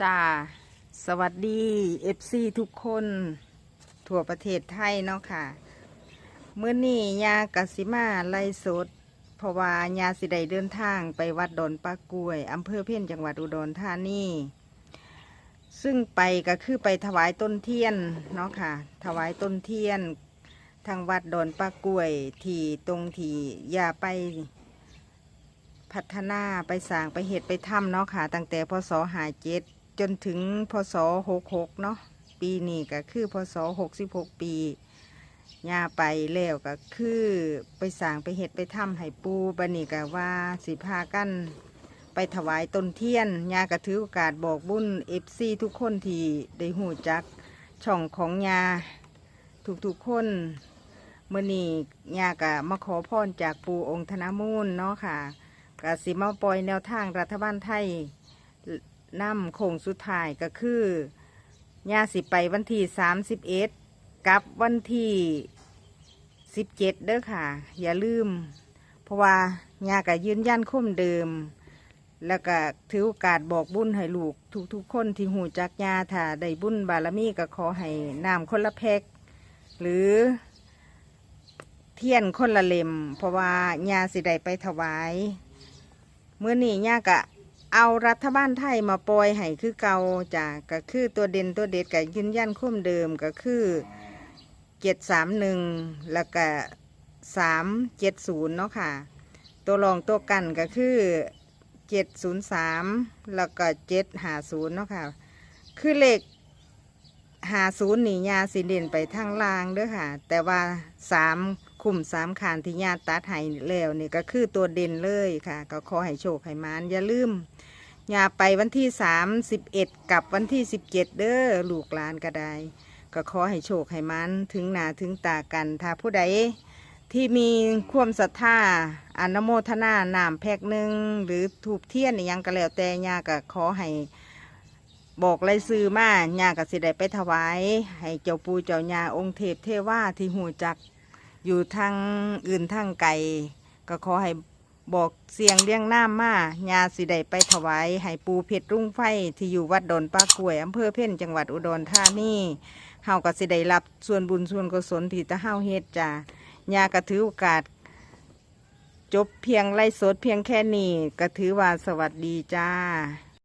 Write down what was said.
จ้าสวัสดีเอฟซีทุกคนทั่วประเทศไทยเนาะค่ะเมื่อนี้ยากสิมาไล่สด เพราะว่ายาสิไดเดินทางไปวัดดอนปากล้วยอำเภอเพ่นจังหวัดอุดรธานีซึ่งไปก็คือไปถวายต้นเทียนเนาะค่ะ ถวายต้นเทียน ทางวัดดอนปากล้วยที่ตรงที่ยาไปพัฒนาไปสร้างไปเหตุไปถ้ำเนาะค่ะตั้งแต่พศหาเจ็ด จนถึงพศหกหกเนาะปีนี้ก็คือพศหกสิบหกปีย่าไปแล้วก็คือไปสางไปเหตุไปถ้ำให้ปูบันนี้ก็ว่าสิพากันไปถวายต้นเทียนยาก็ถือโอกาสบอกบุญเอฟซีทุกคนที่ได้หูจักช่องของยาทุกๆคนเมื่อนี้ยากะมาขอพรจากปูองค์ธนมูลเนาะค่ะกสิมาปล่อยแนวทางรัฐบาลไทย นำโค้งสุดท้ายก็คือย่าสิไปวันที่สามสิบเอ็ดกับวันที่สิบเจ็ดเด้อค่ะ อย่าลืม เพราะว่าย่าก็ยืนยันคมเดิม แล้วก็ถือโอกาสบอกบุญให้ลูก ทุกๆคนที่หูจักยาถ้าได้บุญบารมีก็ขอให้น้ำคนละแพ็กหรือเทียนคนละเล่มเพราะว่ายาสิได้ไปถวาย เมื่อนี้ย่าก็ เอารัฐบาลไทยมาปล่อยให้คือเก่าจ้ะก็คือตัวเด่นตัวเด็ดก็ยืนยันคุ้มเดิมก็คือเจ็ดสามหนึ่งแล้วก็สามเจ็ดศูนย์เนาะค่ะ ตัวรองตัวกันก็คือเจ็ดศูนย์สามแล้วก็เจ็ดหาศูนย์เนาะค่ะ คือเลขหาศูนย์หนียาสิเด่นไปทางล่างเด้อค่ะ แต่ว่าสามคุมสามขานที่ญาติตัดให้แล้วนี่ก็คือตัวเด่นเลยค่ะ ก็ขอให้โชคให้มานอย่าลืม ย่าไปวันที่สามสิบเอ็ดกับวันที่สิบเจ็ดเด้อลูกหลานก็ได้ ก็ขอให้โชคให้มันถึงหนาถึงตากันถ้าผู้ใดที่มีความศรัทธาอนโมทนานามแพกหนึ่งหรือถูกเทียนยังก็แล้วแต่ย่าก็ขอให้บอกเลยซื้อมาย่าก็สิได้ไปถวาย ให้เจ้าปูเจ้าย่าองค์เทพเทว่าที่หูจัก อยู่ทางอื่นทางไกลก็ขอให้ บอกเสียงเรียงน้ำมาญาสิได้ไปถวายให้ปูเพชรรุ่งไฟที่อยู่วัดดอนปากล้วยอำเภอเพ่นจังหวัดอุดรธานีเฮาก็สิได้รับส่วนบุญส่วนกุศลที่ตะเฮาเฮ็ดจ้าญาก็ถือโอกาส จบเพียงไล่สดเพียงแค่นี้ก็ถือว่าสวัสดีจ้า